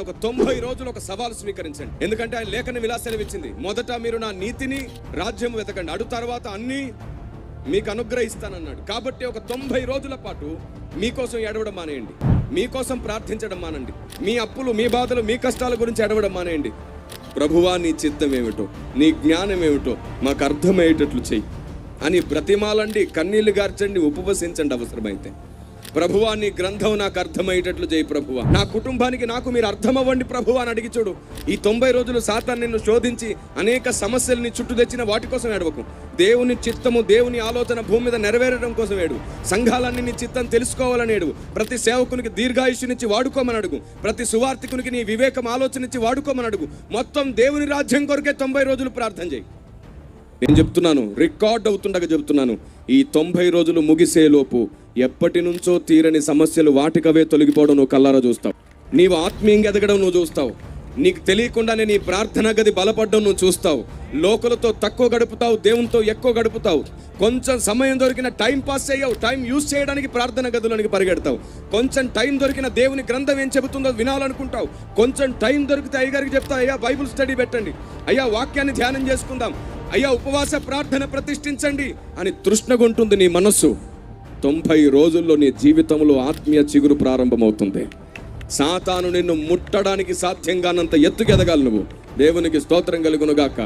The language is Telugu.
ఒక తొంభై రోజులు ఒక సవాలు స్వీకరించండి. ఎందుకంటే ఆయన లేఖన విలాసాలు ఇచ్చింది. మొదట మీరు నా నీతిని రాజ్యం వెతకండి. అడు తర్వాత అన్ని మీకు అనుగ్రహిస్తానన్నాడు. కాబట్టి ఒక తొంభై రోజుల పాటు మీకోసం ఎడవడం మానేయండి. మీకోసం ప్రార్థించడం మానండి. మీ అప్పులు మీ బాధలు మీ కష్టాల గురించి ఎడవడం మానేయండి. ప్రభువా నీ చిత్తం ఏమిటో నీ జ్ఞానం ఏమిటో మాకు అర్థమయ్యేటట్లు చెయ్యి. అని బ్రతిమాలండి కన్నీళ్ళు గార్చండి ఉపవసించండి అవసరమైతే. ప్రభువా నీ గ్రంథం నాకు అర్థమయ్యేటట్లు చేయి ప్రభువా. నా కుటుంబానికి నాకు మీరు అర్థమవ్వండి ప్రభువా అని అడిగి చూడు. ఈ తొంభై రోజులు సాతాన్ నిన్ను శోధించి అనేక సమస్యల్ని చుట్టూ తెచ్చిన వాటి కోసం ఏడవకు. దేవుని చిత్తము దేవుని ఆలోచన భూమి మీద నెరవేరడం కోసం ఏడు. సంఘాలన్నీ నీ చిత్తం తెలుసుకోవాలని ఏడు. ప్రతి సేవకునికి దీర్ఘాయుష్యునిచ్చి వాడుకోమని అడుగు. ప్రతి సువార్థికునికి నీ వివేకం ఆలోచన ఇచ్చి వాడుకోమని అడుగు. మొత్తం దేవుని రాజ్యం కొరకే తొంభై రోజులు ప్రార్థన చేయి. నేను చెప్తున్నాను రికార్డ్ అవుతుండగా చెప్తున్నాను ఈ తొంభై రోజులు ముగిసేలోపు ఎప్పటి నుంచో తీరని సమస్యలు వాటికవే తొలగిపోవడం నువ్వు కల్లారా చూస్తావు. నీవు ఆత్మీయంగా ఎదగడం నువ్వు చూస్తావు. నీకు తెలియకుండానే నీ ప్రార్థన గది బలపడడం నువ్వు చూస్తావు. లోకలతో తక్కువ గడుపుతావు దేవునితో ఎక్కువ గడుపుతావు. కొంచెం సమయం దొరికిన టైం పాస్ చేయవు టైం యూజ్ చేయడానికి ప్రార్థన గదులోనికి పరిగెడతావు. కొంచెం టైం దొరికిన దేవుని గ్రంథం ఏం చెబుతుందో వినాలనుకుంటావు. కొంచెం టైం దొరికితే అయ్యగారికి చెప్తావు అయ్యా బైబిల్ స్టడీ పెట్టండి. అయ్యా వాక్యాన్ని ధ్యానం చేసుకుందాం. అయ్యా ఉపవాస ప్రార్థన ప్రతిష్ఠించండి అని తృష్ణగుంటుంది నీ మనస్సు. తొంభై రోజుల్లో నీ జీవితంలో ఆత్మీయ చిగురు ప్రారంభమవుతుంది. సాతాను నిన్ను ముట్టడానికి సాధ్యం కానంత ఎత్తుకెదగాలి నువ్వు. దేవునికి స్తోత్రం కలుగునుగాక.